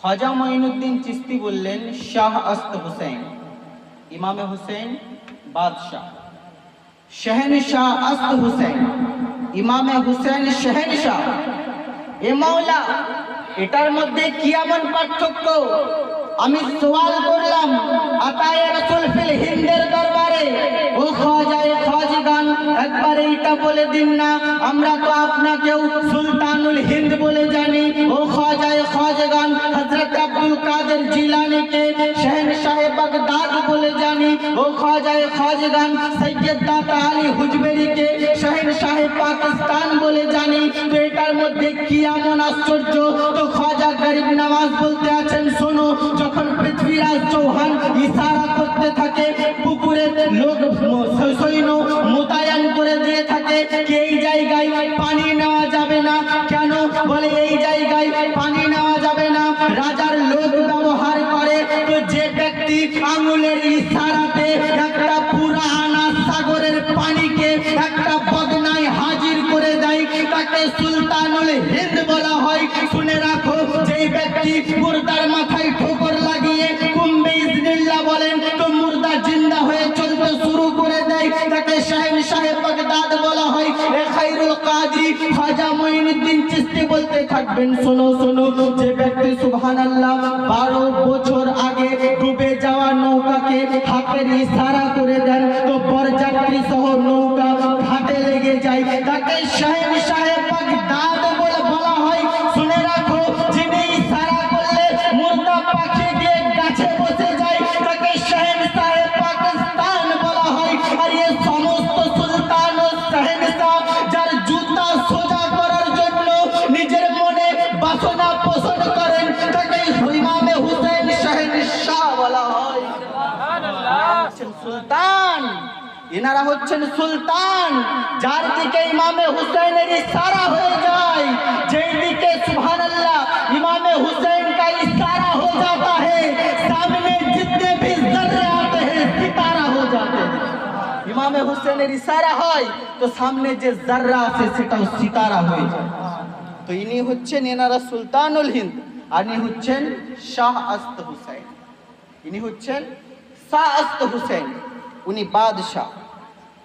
খাজা মঈনুদ্দিন চিস্তি বললেন, শাহ আস্ত হুসেন ইমামে হুসেন বাদশাহ। শহনশাহ আস্ত হুসেন ইমামে হুসেন শহনশাহ এ মাওলা, এটার মধ্যে কি এমন পার্থক্য? আমি সওয়াল করলাম, আতায়ে রাসূল ফিল হিন্দের দরবারে, ও খাজায়ে খাজগান একবার এইটা বলে দিন না, আমরা তো আপনাকেও সুলতানুল হিন্দ বলে জানি, ও খাজায়ে কাদের জিলানীকে শহনশাহ বাগদাদ বলে জানি। ও খাজায়ে খাজগান সৈয়দ দাতা আলী হুজবেরিকে শহনশাহ পাকিস্তান বলে জানি। তো এটার মধ্যে কি এমন আশ্চর্য? তো খাজা গরিব নওয়াজ বলতে আছেন, শোনো, যখন পৃথ্বীরাজ চৌহান ইশারা করতে থাকে, পুকুরে লোক সৈন্য মোতায়েন করে দিয়ে থাকে কি এই জায়গায় পানি নেওয়া যাবে না। কেন? বলে, এই জায়গায় পানি নেওয়া যাবে না। রাজার লোক ব্যবহার করে তো যে ব্যক্তি আঙুলের ইশারাতে একটা পুরানা সাগরের পানিকে একটা বদনায় হাজির করে দেয়। তাকে সুলতানুল হিন্দ বলা হয়। শুনে রাখো, যে ব্যক্তি মুর্দার মাথায় ঠোকর লাগিয়ে কুম্বে ইজনিল্লাহ বলেন, তো মুর্দা জিন্দা হয়ে চলতে শুরু করে দেয়। তাকে শাহিন সাহেব বাগদাদ বলা হয়। খাইরুল কাদরি, খাজা মঈনুদ্দিন চিস্তি বলতে থাকবেন। শোনো শোনো, যে ব্যক্তি সুবহানাল্লাহ বারো বছর আগে ডুবে যাওয়া হাতের ইশারা করে দেন। তো বরযাত্রী সহ নৌকা ঘাটে লেগে যায়। তাকে শাহিন সাহেব বাগদাদ বলে বলা হয়। শুনে রাখো, যিনি ইশারা করলে মুর্দা পাখি দিয়ে গাছে বসে যায়, তাকে শাহিন সাহেব পাকিস্তান বলা হয়। আর এই সমস্ত সুলতান ও শাহেনশাহ, যার জুতা সোজা করার জন্য নিজের মনে বাসনা হচ্ছেন সুলতান। এনারা হচ্ছেন সুলতান। যার দিকে ইমামে হুসেনের ইশারা হয়ে যায়, যেই দিকে সুহানাল্লাহ ইমামে হুসেন কা ইশারা হয়ে যাতা সামনে জিতনে ভি আতে সিতারা হয়ে যাতে ইমামে হুসেনের ইশারা হয়, তো সামনে যে জাররা আছে সেটাও সিতারা হয়ে যায়। তো ইনি হচ্ছেন এনারা সুলতানুল হিন্দ, আর ইনি হচ্ছেন শাহ আস্ত হুসাইন। ইনি হচ্ছেন আস্ত হুসেন উনি বাদশাহ।